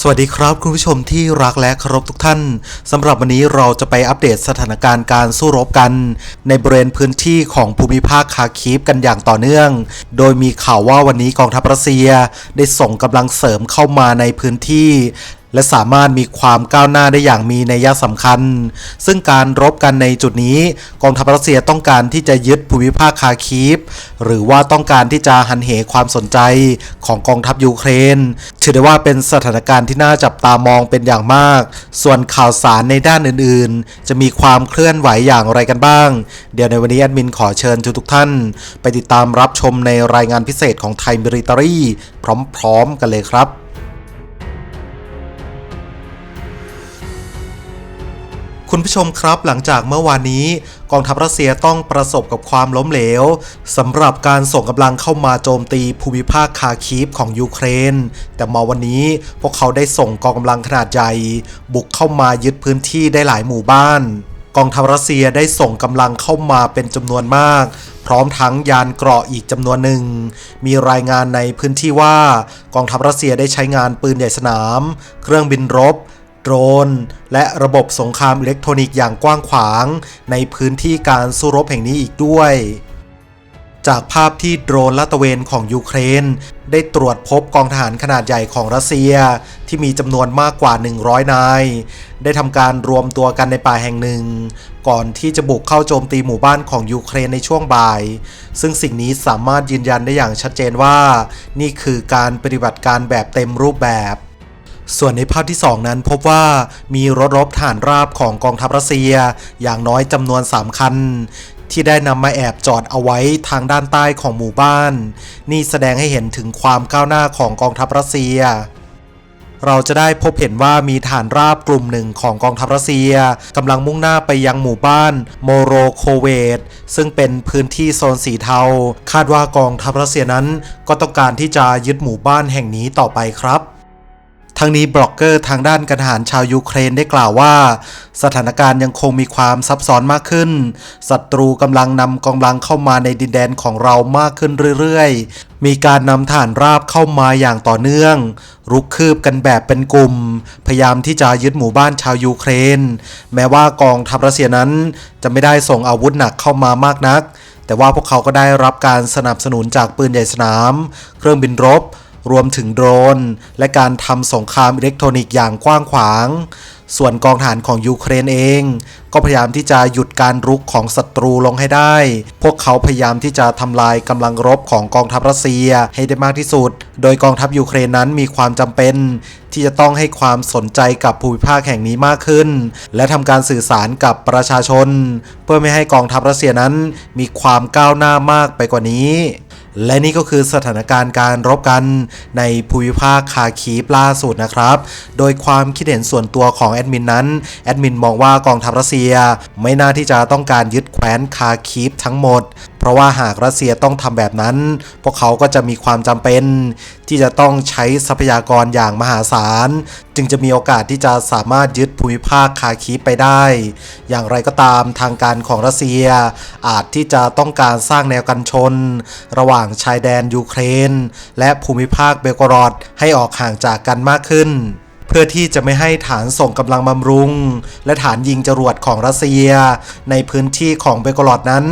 สวัสดีครับคุณผู้ชมที่รักและเคารพทุกท่านสำหรับวันนี้เราจะไปอัปเดตสถานการณ์การสู้รบกัน ในบริเวณพื้นที่ของภูมิภาคคาคีฟกันอย่างต่อเนื่อง โดยมีข่าวว่าวันนี้กองทัพรัสเซียได้ส่งกำลังเสริมเข้ามาในพื้นที่ และสามารถมีความก้าวหน้าได้อย่างมีนัยสำคัญ ซึ่งการรบกันในจุดนี้กองทัพรัสเซียต้องการที่จะยึดภูมิภาคคาคีฟหรือว่าต้องการที่จะหันเหความสนใจของกองทัพยูเครน ถือได้ว่าเป็นสถานการณ์ที่น่าจับตามองเป็นอย่างมาก ส่วนข่าวสารในด้านอื่นๆ จะมีความเคลื่อนไหวอย่างไรกันบ้าง เดี๋ยวในวันนี้แอดมินขอเชิญทุกท่าน ไปติดตามรับชมในรายงานพิเศษของไทยมิริตารีพร้อม ๆ กันเลยครับ คุณผู้ชมครับหลังจากเมื่อวานนี้กองทัพรัสเซียต้องประสบกับความล้มเหลวสำหรับการส่งกำลังเข้ามาโจมตีภูมิภาคคาคีฟของยูเครน แต่มาวันนี้พวกเขาได้ส่งกองกำลังขนาดใหญ่ บุกเข้ามายึดพื้นที่ได้หลายหมู่บ้าน กองทัพรัสเซียได้ส่งกำลังเข้ามาเป็นจำนวนมาก พร้อมทั้งยานเกราะอีกจำนวนหนึ่ง มีรายงานในพื้นที่ว่ากองทัพรัสเซียได้ใช้งานปืนใหญ่สนาม เครื่องบินรบ โดรน และระบบสงครามอิเล็กทรอนิกส์อย่างกว้างขวาง ในพื้นที่การสู้รบแห่งนี้อีกด้วย จากภาพที่โดรนลาดตระเวนของยูเครน ได้ตรวจพบกองทหารขนาดใหญ่ของรัสเซียที่มีจำนวนมากกว่า 100 นาย ได้ทำการรวมตัวกันในป่าแห่งหนึ่ง ก่อนที่จะบุกเข้าโจมตีหมู่บ้านของยูเครนในช่วงบ่าย ซึ่งสิ่งนี้สามารถยืนยันได้อย่างชัดเจนว่า นี่คือการปฏิบัติการแบบเต็มรูปแบบ ส่วนในภาพที่ 2 นั้นพบว่ามีรถรบฐานราบของกองทัพรัสเซีย อย่างน้อยจำนวน 3 คัน ที่ได้นำมาแอบจอดเอาไว้ทางด้านใต้ของหมู่บ้าน นี่แสดงให้เห็นถึงความก้าวหน้าของกองทัพรัสเซียเราจะได้พบเห็นว่ามีฐานราบกลุ่มหนึ่งของกองทัพรัสเซียกำลังมุ่งหน้าไปยังหมู่บ้านโมโรโคเวตซึ่งเป็นพื้นที่โซนสีเทา คาดว่ากองทัพรัสเซียนั้นก็ต้องการที่จะยึดหมู่บ้านแห่งนี้ต่อไปครับ ทั้งนี้บล็อกเกอร์ทางด้านการทหารชาวยูเครนได้กล่าวว่า สถานการณ์ยังคงมีความซับซ้อนมากขึ้น ศัตรูกำลังนำกำลังเข้ามาในดินแดนของเรามากขึ้นเรื่อยๆ มีการนำฐานราบเข้ามาอย่างต่อเนื่อง รุกคืบกันแบบเป็นกลุ่ม พยายามที่จะยึดหมู่บ้านชาวยูเครน แม้ว่ากองทัพรัสเซียนั้นจะไม่ได้ส่งอาวุธหนักเข้ามามากนัก แต่ว่าพวกเขาก็ได้รับการสนับสนุนจากปืนใหญ่สนาม เครื่องบินรบ รวมถึงโดรน และการทำสงครามอิเล็กทรอนิกส์อย่างกว้างขวาง ส่วนกองทหารของยูเครนเอง ก็พยายามที่จะหยุดการรุกของศัตรูลงให้ได้ พวกเขาพยายามที่จะทำลายกำลังรบของกองทัพรัสเซียให้ได้มากที่สุด โดยกองทัพยูเครนนั้นมีความจำเป็น ที่จะต้องให้ความสนใจกับภูมิภาคแห่งนี้มากขึ้น และทำการสื่อสารกับประชาชน เพื่อไม่ให้กองทัพรัสเซียนั้นมีความก้าวหน้ามากไปกว่านี้ และนี่ก็คือสถานการณ์การรบกันในภูมิภาคคาคีปล่าสุดนะครับ โดยความคิดเห็นส่วนตัวของแอดมินนั้น แอดมินมองว่ากองทัพรัสเซียไม่น่าที่จะต้องการยึดแคว้นคาคีฟทั้งหมด ราะว่าหากรัสเซียต้องทำแบบนั้น พวกเขาก็จะมีความจำเป็น ที่จะต้องใช้ทรัพยากรอย่างมหาศาล จึงจะมีโอกาสที่จะสามารถยึดภูมิภาคคาคีไปได้ อย่างไรก็ตามทางการของรัสเซีย อาจที่จะต้องการสร้างแนวกันชน ระหว่างชายแดนยูเครน และภูมิภาคเบลกรอดให้ออกห่างจากกันมากขึ้น พื่อที่จะไม่ให้ฐานส่งกำลังบำรุง และฐานยิงจรวดของรัสเซีย ในพื้นที่ของเบลกรอดนั้น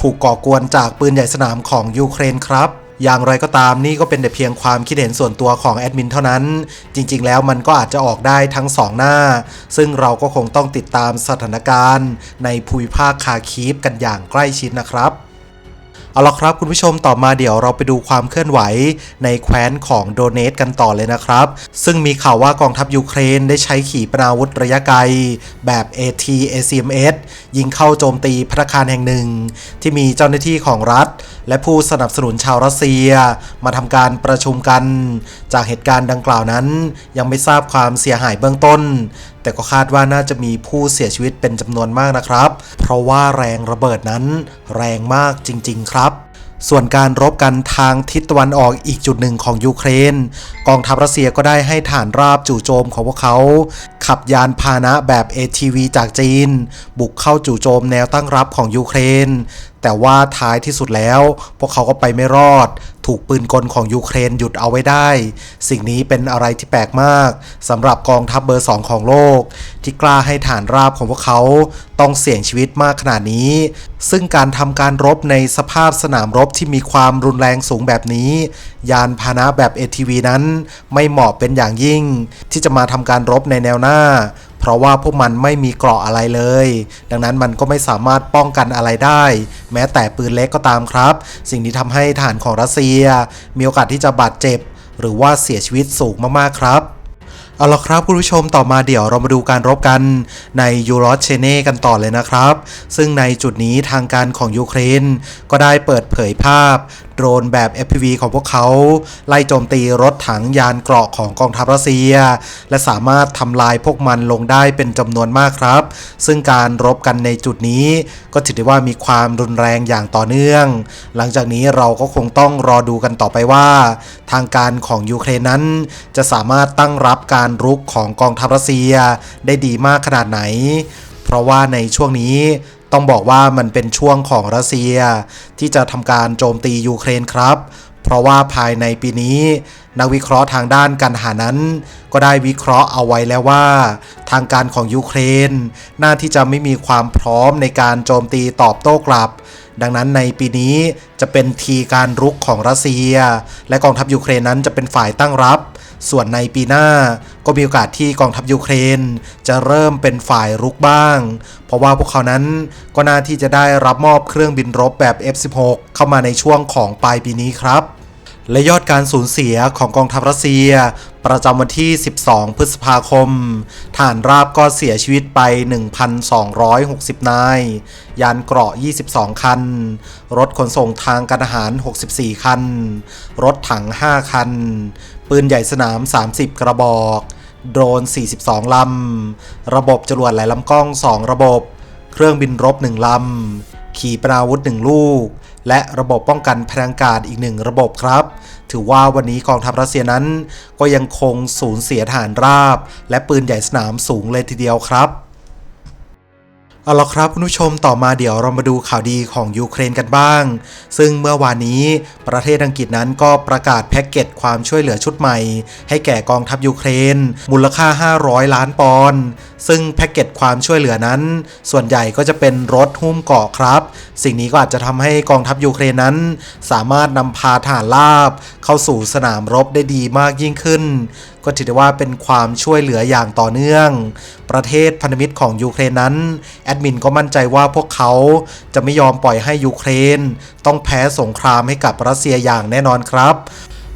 ถูกก่อกวนจากปืนใหญ่สนามของยูเครนครับอย่างไรก็ตามนี่ก็เป็นแต่เพียงความคิดเห็นส่วนตัวของแอดมินเท่านั้น จริง ๆ แล้วมันก็อาจจะออกได้ทั้งสองหน้า ซึ่งเราก็คงต้องติดตามสถานการณ์ ในภูมิภาคคาคีฟกันอย่างใกล้ชิดนะครับ เอาละครับคุณผู้ชมต่อมาเดี๋ยวเราไปดูความเคลื่อนไหวในแคว้นของโดเนตกันต่อเลยนะครับ ซึ่งมีข่าวว่ากองทัพยูเครนได้ใช้ขีปนาวุธระยะไกล แบบ AT ACMS ยิงเข้าโจมตีพัตตาคารแห่งหนึ่ง ที่มีเจ้าหน้าที่ของรัฐ และผู้สนับสนุนชาวรัสเซีย มาทำการประชุมกัน จากเหตุการณ์ดังกล่าวนั้น ยังไม่ทราบความเสียหายเบื้องต้นแต่ก็คาดว่าน่าจะมีผู้เสียชีวิตเป็นจำนวนมากนะครับ เพราะว่าแรงระเบิดนั้นแรงมากจริง ๆ ครับ ส่วนการรบกันทางทิศตะวันออกอีกจุดหนึ่งของยูเครน กองทัพรัสเซียก็ได้ให้ฐานราบจู่โจมของพวกเขาขับยานพาหนะแบบ ATV จากจีน บุกเข้าจู่โจมแนวตั้งรับของยูเครน แต่ว่าท้ายที่สุดแล้ว พวกเขาก็ไปไม่รอด ถูกปืนกลของยูเครนหยุดเอาไว้ได้ สิ่งนี้เป็นอะไรที่แปลกมากสำหรับกองทัพเบอร์สองของโลก ที่กล้าให้ฐานราบของพวกเขาต้องเสี่ยงชีวิตมากขนาดนี้ ซึ่งการทำการรบในสภาพสนามรบที่มีความรุนแรงสูงแบบนี้ ยานพาหนะแบบ ATV นั้น ไม่เหมาะเป็นอย่างยิ่ง ที่จะมาทำการรบในแนวหน้าเพราะว่าพวกมันไม่มีเกราะอะไรเลย ดังนั้นมันก็ไม่สามารถป้องกันอะไรได้ แม้แต่ปืนเล็กก็ตามครับ สิ่งนี้ทำให้ฐานของรัสเซีย มีโอกาสที่จะบาดเจ็บ หรือว่าเสียชีวิตสูงมากๆครับ เอาละครับคุณผู้ชมต่อมาเดี๋ยวเรามาดูการรบกันในยูโรเชเน่กันต่อเลยนะครับ ซึ่งในจุดนี้ทางการของยูเครน ก็ได้เปิดเผยภาพโดรนแบบ FPV ของพวกเขา ไล่โจมตีรถถังยานเกราะของกองทัพรัสเซีย และสามารถทำลายพวกมันลงได้เป็นจำนวนมากครับ ซึ่งการรบกันในจุดนี้ ก็ถือได้ว่ามีความรุนแรงอย่างต่อเนื่อง หลังจากนี้เราก็คงต้องรอดูกันต่อไปว่า ทางการของยูเครนนั้น จะสามารถตั้งรับการการุกของกองทัพรัสเซียได้ดีมากขนาดไหน เพราะว่าในช่วงนี้ต้องบอกว่ามันเป็นช่วงของรัสเซีย ที่จะทำการโจมตียูเครนครับ เพราะว่าภายในปีนี้ นักวิเคราะห์ทางด้านการทหารนั้น ก็ได้วิเคราะห์เอาไว้แล้วว่า ทางการของยูเครน น่าที่จะไม่มีความพร้อมในการโจมตีตอบโต้กลับ ดังนั้นในปีนี้จะเป็นทีการรุกของรัสเซีย และกองทัพยูเครนนั้นจะเป็นฝ่ายตั้งรับ ส่วนในปีหน้าก็มีโอกาสที่กองทัพยูเครน จะเริ่มเป็นฝ่ายรุกบ้าง เพราะว่าพวกเขานั้นก็น่าที่จะได้รับมอบเครื่องบินรบแบบ F16 เข้ามาในช่วงของปลายปีนี้ครับ และยอดการสูญเสียของกองทัพรัสเซีย ประจำวันที่ 12 พฤษภาคม ฐานราบก็เสียชีวิตไป 1,260 นาย ยานเกราะ 22 คัน รถขนส่งทางการทหาร 64 คัน รถถัง 5 คัน ปืนใหญ่สนาม 30 กระบอก โดรน 42 ลำ ระบบจรวดหลายลำกล้อง 2 ระบบ เครื่องบินรบ 1 ลำ ขีปนาวุธหนึ่งลูก และระบบป้องกันพลังการอีกหนึ่งระบบครับ ถือว่าวันนี้กองทัพรัสเซียนั้น ก็ยังคงสูญเสียฐานราบ และปืนใหญ่สนามสูงเลยทีเดียวครับ เอาละครับคุณผู้ชมต่อมาเดี๋ยวเรามาดูข่าวดีของยูเครนกันบ้าง ซึ่งเมื่อวานนี้ประเทศอังกฤษนั้นก็ประกาศแพ็กเกจความช่วยเหลือชุดใหม่ ให้แก่กองทัพยูเครน มูลค่า 500 ล้านปอนด์ซึ่งแพ็กเกจความช่วยเหลือนั้น ส่วนใหญ่ก็จะเป็นรถหุ้มเกาะครับ สิ่งนี้ก็อาจจะทำให้กองทัพยูเครนนั้น สามารถนำพาฐานราบ เข้าสู่สนามรบได้ดีมากยิ่งขึ้น ก็ถือได้ว่าเป็นความช่วยเหลืออย่างต่อเนื่อง ประเทศพันธมิตรของยูเครนนั้น แอดมินก็มั่นใจว่าพวกเขาจะไม่ยอมปล่อยให้ยูเครน ต้องแพ้สงครามให้กับรัสเซียอย่างแน่นอนครับ